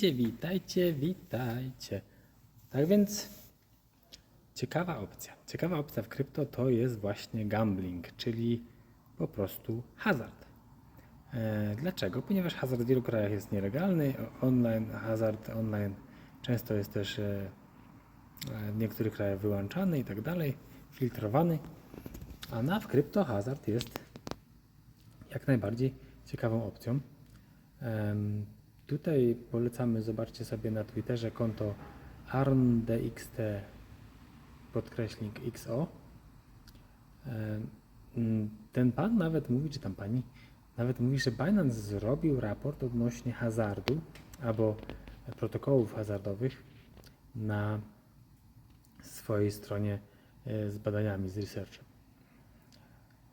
Witajcie, witajcie. Tak więc ciekawa opcja. Ciekawa opcja w krypto to jest właśnie gambling, czyli po prostu hazard. E, dlaczego? Ponieważ hazard w wielu krajach jest nielegalny, online, hazard online często jest też e, e, w niektórych krajach wyłączany i tak dalej, filtrowany, a na w krypto hazard jest jak najbardziej ciekawą opcją. Tutaj polecamy, zobaczcie sobie na Twitterze konto arndxt podkreśnik XO. Em, mm, Ten pan nawet mówi, czy tam pani, nawet mówi, że Binance zrobił raport odnośnie hazardu albo protokołów hazardowych na swojej stronie e, z badaniami, z researchem.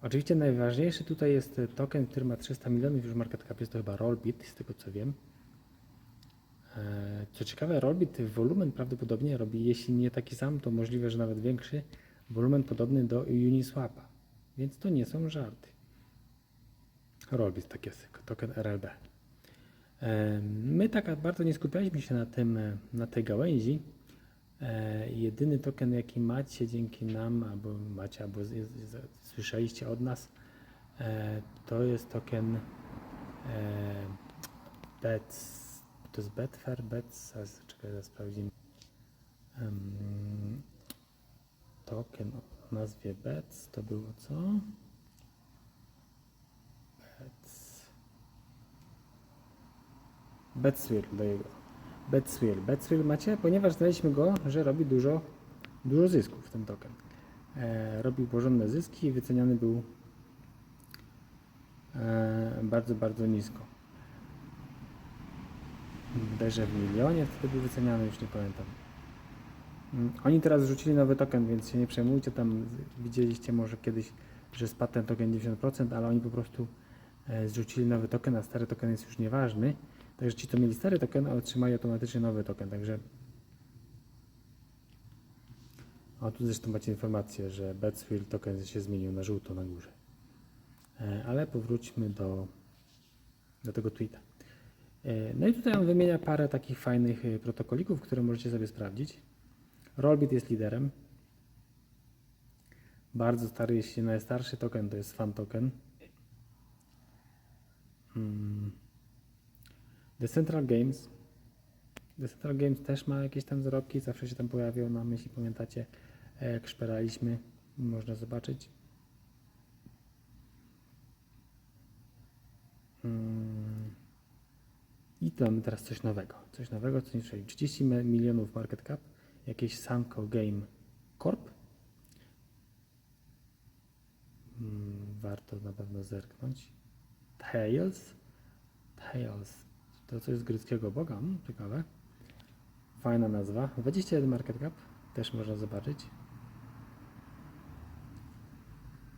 Oczywiście najważniejszy tutaj jest token, który ma 300 milionów już market cap, jest to chyba Rollbit, z tego co wiem. E, Co ciekawe, Rollbit wolumen prawdopodobnie robi, jeśli nie taki sam, to możliwe, że nawet większy, wolumen podobny do Uniswapa. Więc to nie są żarty. Rollbit tak jest, token RLB. E, My tak bardzo nie skupialiśmy się na, tym, e, na tej gałęzi. Jedyny token, jaki macie dzięki nam, albo macie, albo słyszeliście od nas, to jest token BETS. To jest Betfair, BETS, zaraz, czekaj, zaraz sprawdzimy. Em, token o nazwie BETS to było co? BETS. Betswill, do jego. Betswill. Betswill macie, ponieważ znaleźliśmy go, że robi dużo, dużo zysków ten token. E, robił porządne zyski i wyceniany był e, bardzo, bardzo nisko. Bodajże w milionie wtedy był wyceniany, już nie pamiętam. Mm, Oni teraz zrzucili nowy token, więc się nie przejmujcie. Tam widzieliście może kiedyś, że spadł ten token 90%, ale oni po prostu e, zrzucili nowy token, a stary token jest już nieważny. Także ci, co mieli stary token, otrzymali automatycznie nowy token. Także o, tu zresztą macie informację, że Betsfield token się zmienił na żółto na górze. E, Ale powróćmy do, do tego tweeta. E, No i tutaj on wymienia parę takich fajnych e, protokolików, które możecie sobie sprawdzić. Rollbit jest liderem. Bardzo stary, jeśli najstarszy token to jest fan token. Mm. The Central Games. The Central Games też ma jakieś tam zarobki, zawsze się tam pojawią nam, jeśli pamiętacie, e, jak szperaliśmy, można zobaczyć. Mm. I tu mamy teraz coś nowego. Coś nowego, co nie słyszeli. 30 me- milionów market cap, jakieś Sanko Game Corp. Mm, warto na pewno zerknąć. Tails. Tails. To coś z greckiego boga. Mm, ciekawe. Fajna nazwa. 21 market cap. Też można zobaczyć.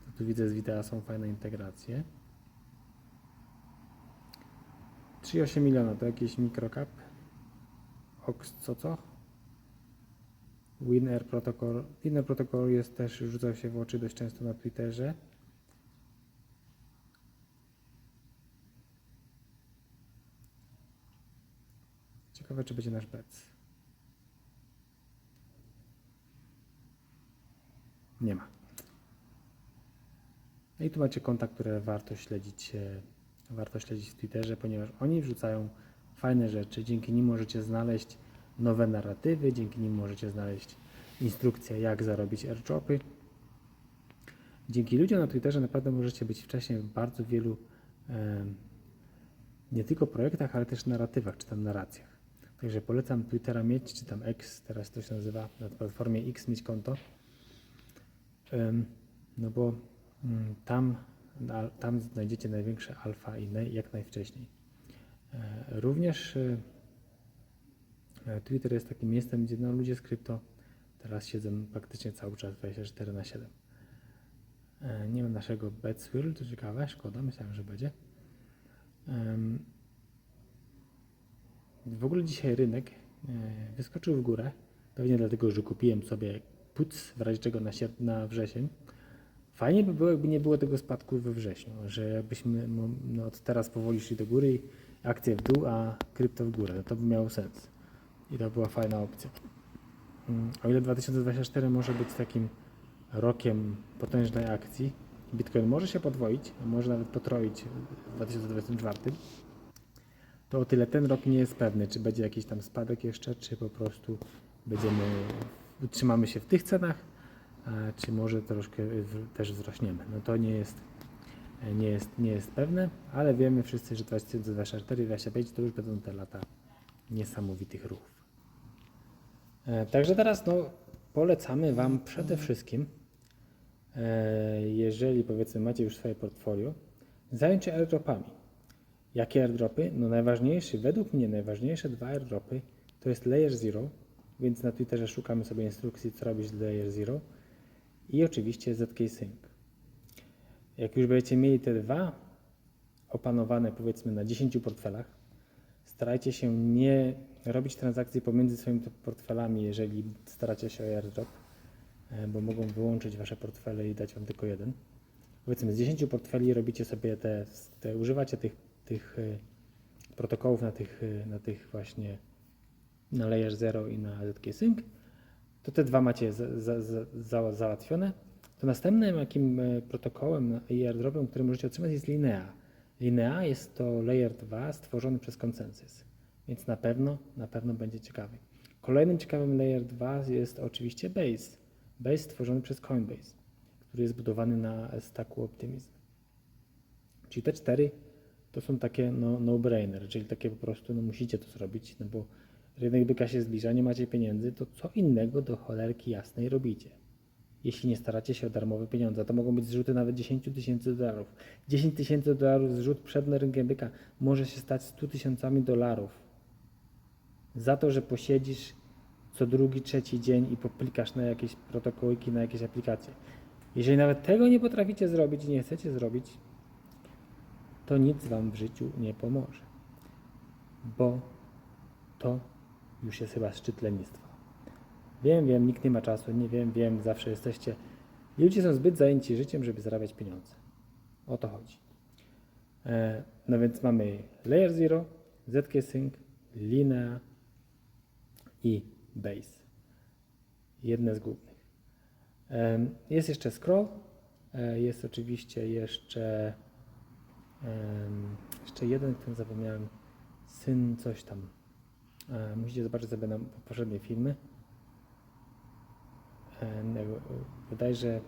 To tu widzę z wideo są fajne integracje. 3,8 miliona to jakiś microcap. Ox co co? Winner Protocol. Winner Protocol jest też, rzucał się w oczy dość często na Twitterze. Ciekawe, czy będzie nasz bec. Nie ma. No i tu macie konta, które warto śledzić, e, warto śledzić w Twitterze, ponieważ oni wrzucają fajne rzeczy. Dzięki nim możecie znaleźć nowe narratywy, dzięki nim możecie znaleźć instrukcje, jak zarobić airdropy. Dzięki ludziom na Twitterze naprawdę możecie być wcześniej w bardzo wielu nie tylko projektach, ale też narratywach, czy tam narracjach. Także polecam Twittera mieć, czy tam X, teraz to się nazywa, na platformie X mieć konto. No bo mm, tam, tam znajdziecie największe alfa i jak najwcześniej. E, Również e, e, Twitter jest takim miejscem, gdzie no, ludzie z krypto teraz siedzą praktycznie cały czas 24 na 7. E, Nie ma naszego Betswill, to ciekawe, szkoda, myślałem, że będzie. W ogóle dzisiaj rynek wyskoczył w górę, pewnie dlatego, że kupiłem sobie puc, w razie czego na, na wrzesień. Fajnie by było, jakby nie było tego spadku we wrześniu, że jakbyśmy no, no, od teraz powoli szli do góry akcje w dół, a krypto w górę. No to by miało sens. I to była fajna opcja. Mm, O ile 2024 może być takim rokiem potężnej akcji, Bitcoin może się podwoić, a może nawet potroić w 2024, to o tyle ten rok nie jest pewny, czy będzie jakiś tam spadek jeszcze, czy po prostu będziemy, utrzymamy się w tych cenach, czy może troszkę też wzrośniemy. No to nie jest, nie jest, nie jest pewne, ale wiemy wszyscy, że 2024-2025 to już będą te lata niesamowitych ruchów. E, Także teraz no, polecamy Wam przede wszystkim, e, jeżeli powiedzmy macie już swoje portfolio, zająć się airdropami. Jakie airdropy? No najważniejszy, według mnie najważniejsze dwa airdropy to jest Layer Zero, więc na Twitterze szukamy sobie instrukcji, co robić z Layer Zero i oczywiście ZK Sync. Jak już będziecie mieli te dwa opanowane powiedzmy na 10 portfelach, starajcie się nie robić transakcji pomiędzy swoimi portfelami, jeżeli staracie się o airdrop, e, bo mogą wyłączyć wasze portfele i dać wam tylko jeden. Powiedzmy z 10 portfeli robicie sobie te, te używacie tych, tych e, protokołów na tych, e, na tych właśnie na Layer 0 i na ZK Sync, to te dwa macie za, za, za, za, załatwione. To następnym jakim e, protokołem i airdropem, który możecie otrzymać jest Linea. Linea jest to Layer 2 stworzony przez Consensus, więc na pewno, na pewno będzie ciekawy. Kolejnym ciekawym Layer 2 jest oczywiście Base. Base stworzony przez Coinbase, który jest budowany na stacku Optimism. Czyli te cztery to są takie no, no-brainer, czyli takie po prostu no, musicie to zrobić, no bo rynek byka się zbliża, nie macie pieniędzy, to co innego do cholerki jasnej robicie. Jeśli nie staracie się o darmowe pieniądze, to mogą być zrzuty nawet 10 tysięcy dolarów. 10 tysięcy dolarów zrzut przed rynkiem byka może się stać 100 tysiącami dolarów. Za to, że posiedzisz co drugi, trzeci dzień i poplikasz na jakieś protokołiki, na jakieś aplikacje. Jeżeli nawet tego nie potraficie zrobić i nie chcecie zrobić, to nic Wam w życiu nie pomoże. Bo to już jest chyba szczyt lenistwa. Wiem, wiem, nikt nie ma czasu, nie wiem, wiem, zawsze jesteście. Ludzie są zbyt zajęci życiem, żeby zarabiać pieniądze. O to chodzi. E, no więc mamy Layer Zero, ZK Sync, Linea i Base. Jedne z głównych. Em, Jest jeszcze Scroll, e, jest oczywiście jeszcze jeszcze jeden, ten zapomniałem, syn coś tam. E, Musicie zobaczyć sobie na poprzednie filmy. Em, jak- Wydaje, że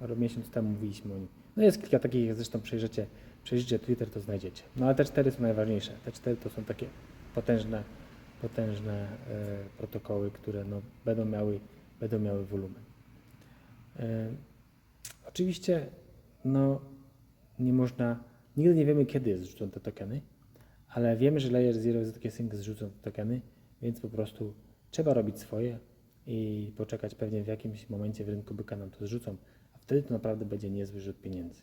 rok miesiąc temu mówiliśmy o nim. No jest kilka takich, zresztą przejrzycie, przejrzycie Twitter, to znajdziecie. No ale te cztery są najważniejsze. Te cztery to są takie potężne, potężne e, protokoły, które no, będą, miały, będą miały wolumen. E, oczywiście no, nie można, nigdy nie wiemy kiedy zrzucą te tokeny, ale wiemy, że Layer Zero i ZK Sync zrzucą tokeny, więc po prostu trzeba robić swoje i poczekać pewnie w jakimś momencie w rynku byka nam to zrzucą, a wtedy to naprawdę będzie niezły rzut pieniędzy.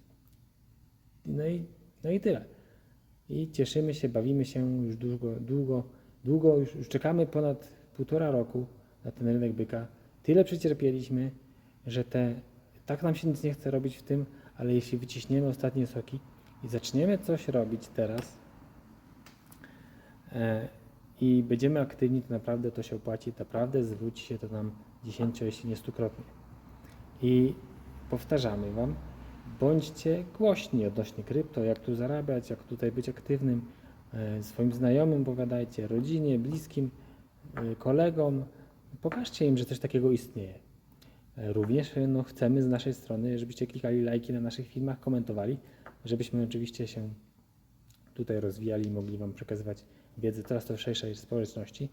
No i, no i tyle. I cieszymy się, bawimy się już długo, długo, długo już, już czekamy ponad półtora roku na ten rynek byka. Tyle przecierpieliśmy, że te, tak nam się nic nie chce robić w tym, ale jeśli wyciśniemy ostatnie soki i zaczniemy coś robić teraz i będziemy aktywni, to naprawdę to się opłaci, naprawdę zwróci się to nam dziesięcio, jeśli nie stukrotnie. I powtarzamy Wam, bądźcie głośni odnośnie krypto, jak tu zarabiać, jak tutaj być aktywnym, e, swoim znajomym powiadajcie, rodzinie, bliskim, e, kolegom. Pokażcie im, że coś takiego istnieje. E, Również e, no, chcemy z naszej strony, żebyście klikali lajki na naszych filmach, komentowali, żebyśmy oczywiście się tutaj rozwijali i mogli Wam przekazywać wiedzę coraz to szerszej społeczności.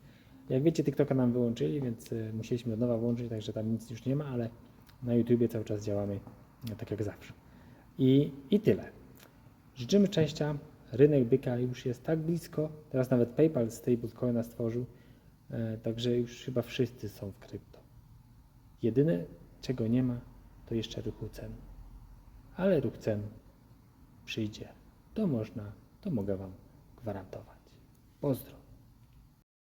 Jak wiecie, TikToka nam wyłączyli, więc e, musieliśmy od nowa włączyć, także tam nic już nie ma, ale na YouTubie cały czas działamy e, tak jak zawsze. I, I tyle. Życzymy szczęścia. Rynek byka już jest tak blisko. Teraz nawet PayPal stablecoina stworzył, e, także już chyba wszyscy są w krypto. Jedyne, czego nie ma, to jeszcze ruchu cen. Ale ruch cen przyjdzie. To można, to mogę Wam gwarantować. Postro.